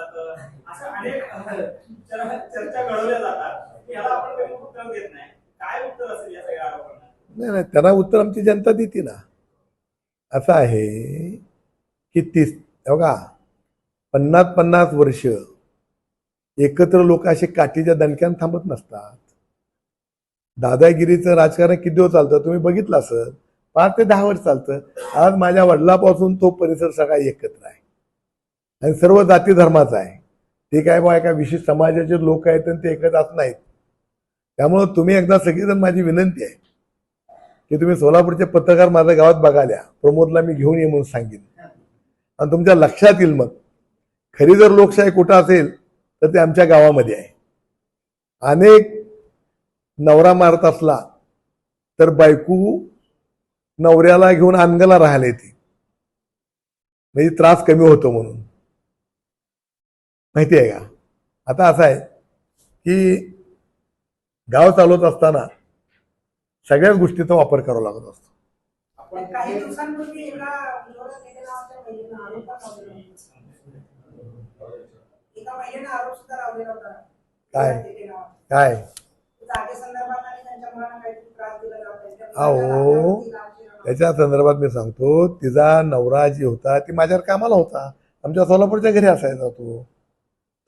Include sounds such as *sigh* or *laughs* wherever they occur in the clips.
असं अनेक *laughs* चर्चा घडवल्या जातात. याला आपण कधी उत्तर देत नाही. काय उत्तर असेल या सगळ्या आरोपांना? नाही नाही त्यांना उत्तर आमची जनता देते ना. असं आहे की तीस बघा पन्नास पन्नास वर्ष एकत्र लोक असे काठीच्या दणक्यानं थांबत नसतात. दादागिरीचं राजकारण किती दिवस चालतं? तुम्ही बघितलं असं पाच ते दहा वर्ष चालतं. आज माझ्या वडिलापासून तो परिसर सगळा एकत्र आहे. आणि सर्व जाती धर्माचा आहे. ते काय बा एका विशिष्ट समाजाचे लोक आहेत आणि ते एकत्र असं नाहीत. त्यामुळं तुम्ही एकदा सगळीजण माझी विनंती आहे की तुम्ही सोलापूरचे पत्रकार माझ्या गावात बघाल्या. प्रमोदला मी घेऊन ये म्हणून सांगेन आणि तुमच्या लक्षात येईल मग. खरी जर लोकशाही कुठं असेल तर ते आमच्या गावामध्ये आहे. अनेक नवरा मारत असला तर बायको नवऱ्याला घेऊन अंगला राहिले ती. म्हणजे त्रास कमी होतो म्हणून. माहिती आहे का आता असं आहे की गाव चालवत असताना सगळ्याच गोष्टीचा वापर करावा लागत असतो पण काही दिवसांपूर्वी एका मुलाला त्याच्या नावाच्या महिलेनं आरोप पण लावलेला होता. एका महिलेनं आरोप सुद्धा लावलेला होता काय? काय जागेसंदर्भात आणि त्यांच्या मुलांना काहीतरी त्रास दिला जातोय. त्या अहो. त्याच्या संदर्भात मी सांगतो तिचा नवरा जी होता ती माझ्यावर कामाला होता आमच्या सोलापूरच्या घरी असायचा तो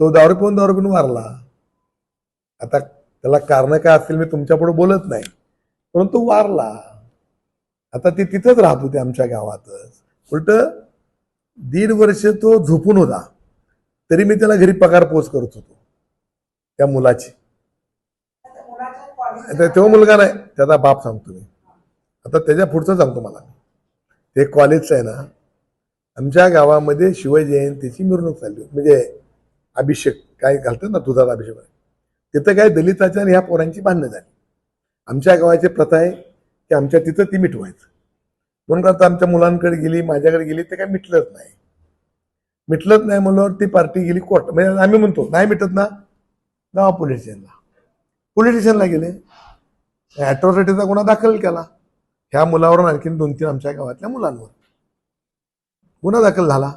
तो दारू पिऊन दारू पिऊन मारला. आता त्याला कारण काय असतील मी तुमच्यापुढे बोलत नाही. परंतु वारला. आता ती तिथंच राहत होती आमच्या गावातच. उलट दीड वर्ष तो झोपून होता. तरी मी त्याला घरी पगार पोच करत होतो. त्या मुलाची. तो मुलगा नाही. त्याचा बाप सांगतो मी. आता त्याच्या पुढचं सांगतो मला ते कॉलेजचं आहे ना आमच्या गावामध्ये शिवजयंतीची मिरवणूक चालली म्हणजे अभिषेक काय घालतात ना दुधाचा अभिषेक तिथं काय दलिताच्या आणि ह्या पोरांची भांडणं झाली. आमच्या गावाची प्रथा आहे की आमच्या तिथं ती मिटवायचं. म्हणून आता आमच्या मुलांकडे गेली माझ्याकडे गेली ते काय मिटलंच नाही. मिटलंच नाही म्हणल्यावर ती पार्टी गेली कोर्ट. म्हणजे आम्ही म्हणतो नाही मिटत ना? गावा पोलीस स्टेशनला. पोलीस स्टेशनला गेले. अॅट्रॉसिटीचा गुन्हा दाखल केला. ह्या मुलावर आणखीन दोन तीन आमच्या गावातल्या मुलांवर. गुन्हा दाखल झाला.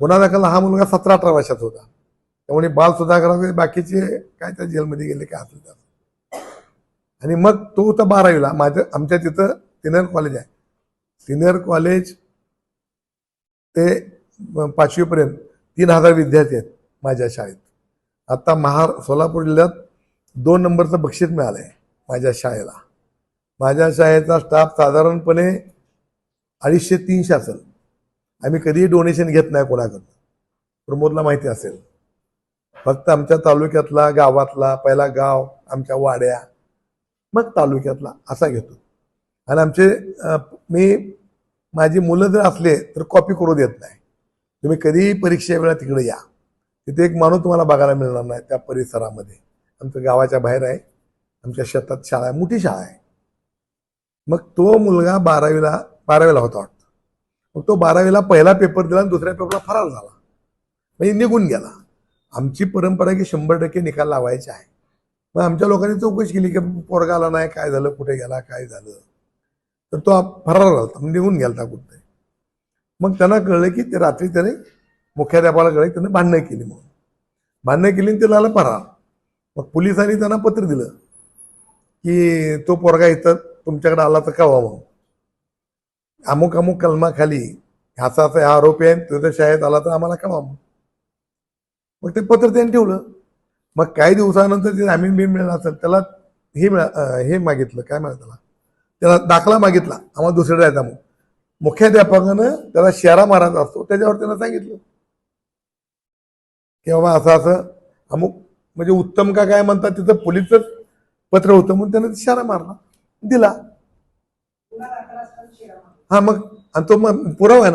गुन्हा दाखल हा मुलगा सतरा अठरा वर्षाचा होता. त्यामुळे बाल सुधाकरांचे बाकीचे काय त्या जेलमध्ये गेले काय असेल त्याचं आणि मग तो होता बारावीला. माझ्या आमच्या तिथं सिनियर कॉलेज आहे. सिनियर कॉलेज ते पाचवीपर्यंत तीन हजार विद्यार्थी आहेत माझ्या शाळेत. आता महार सोलापूर जिल्ह्यात दोन नंबरचं बक्षीस मिळालं आहे माझ्या शाळेला. माझ्या शाळेचा स्टाफ साधारणपणे अडीचशे तीनशे असेल. आम्ही कधीही डोनेशन घेत नाही कोणाकडून. प्रमोदला माहिती असेल. फक्त आमच्या तालुक्यातला गावातला पहिला गाव आमच्या वाड्या मग तालुक्यातला असा घेतो. आणि आमचे मी माझी मुलं जर असले तर कॉपी करू देत नाही. तुम्ही कधीही परीक्षे वेळा तिकडे या. तिथे एक माणूस तुम्हाला बघायला मिळणार नाही त्या परिसरामध्ये. आमचं गावाच्या बाहेर आहे. आमच्या शेतात शाळा आहे मोठी शाळा आहे. मग तो मुलगा बारावीला बारावीला होता वाटतं. मग तो बारावीला पहिला पेपर दिला आणि दुसऱ्या पेपरला फरार झाला. म्हणजे निघून गेला. आमची परंपरा की शंभर टक्के निकाल लावायचे आहे. मग आमच्या लोकांनी चौकशी केली की पोरगा आला नाही काय झालं कुठे गेला काय झालं? तर तो फरार झाला निघून गेला कुठे मग त्यांना कळलं की ते रात्री त्याने मुख्याध्यापाला कळलं त्याने भांडणं केली म्हणून. भांडणं केली आणि ते झालं फरार. मग पोलिसांनी त्यांना पत्र दिलं की तो पोरगा इथं तुमच्याकडे आला तर कळवा म्हणून. अमुक अमुक कलमाखाली ह्याचा असा हा आरोपी आहे तो शाळेत आला तर आम्हाला कळवा म्हणून. मग ते पत्र त्यांनी ठेवलं. मग काही दिवसानंतर ते जामीन बिन मिळाला असेल त्याला हे मिळा हे मागितलं काय म्हणा त्याला? त्याला दाखला मागितला आम्हाला दुसऱ्या जायचा मग मुख्याध्यापकानं त्याला शेरा मारायचा असतो त्याच्यावर त्यांना सांगितलं. की बाबा असं असं अमुक म्हणजे उत्तम का काय म्हणतात तिथं पोलीसच पत्र होतं म्हणून त्यानं शेरा मारला दिला. हा मग आणि तो मग पुरावा आहे ना